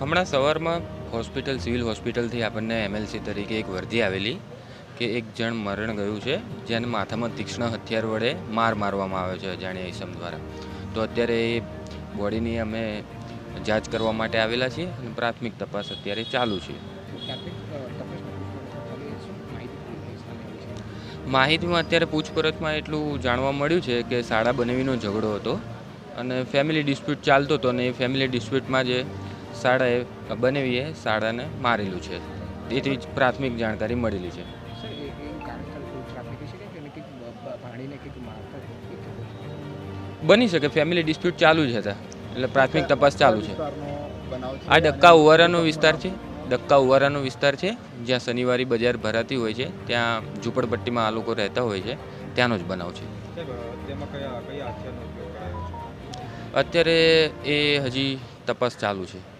હમણાં સવારમાં hospital, civil હોસ્પિટલથી આપણને એમએલસી તરીકે એક વર્ધી આવેલી કે એક જણ મરણ ગયું છે, જેને માથામાં તીક્ષ્ણ હથિયાર વડે માર મારવામાં આવ્યો છે અજાણ્યા ઇસમ દ્વારા. તો અત્યારે એ બોડીની અમે જાંચ કરવા માટે આવેલા છીએ અને પ્રાથમિક તપાસ અત્યારે ચાલુ છે. માહિતીમાં અત્યારે પૂછપરછમાં એટલું જાણવા મળ્યું છે કે શાળા બનાવીનો ઝઘડો હતો અને ફેમિલી ડિસ્પ્યુટ ચાલતો હતો અને એ ફેમિલી ડિસ્પ્યુટમાં જે શાળાએ બનાવીએ શાળાને મારેલું છે. તેથી જ પ્રાથમિક જાણકારી મળેલી છે. બની શકે ફેમિલી ડિસ્પ્યુટ ચાલુ જ હતા. એટલે પ્રાથમિક તપાસ ચાલુ છે. આ ડક્કા ઉવારાનો વિસ્તાર છે. ડક્કા ઉવારાનો વિસ્તાર છે. જ્યાં શનિવારી બજાર ભરાતી હોય છે ત્યાં ઝૂંપડપટ્ટીમાં આ લોકો રહેતા હોય છે. ત્યાંનો જ બનાવ છે. સાહેબ તેમાં કયા કયા હથિયારનો ઉપયોગ કરાયો છે? અત્યારે એ હજી તપાસ ચાલુ છે.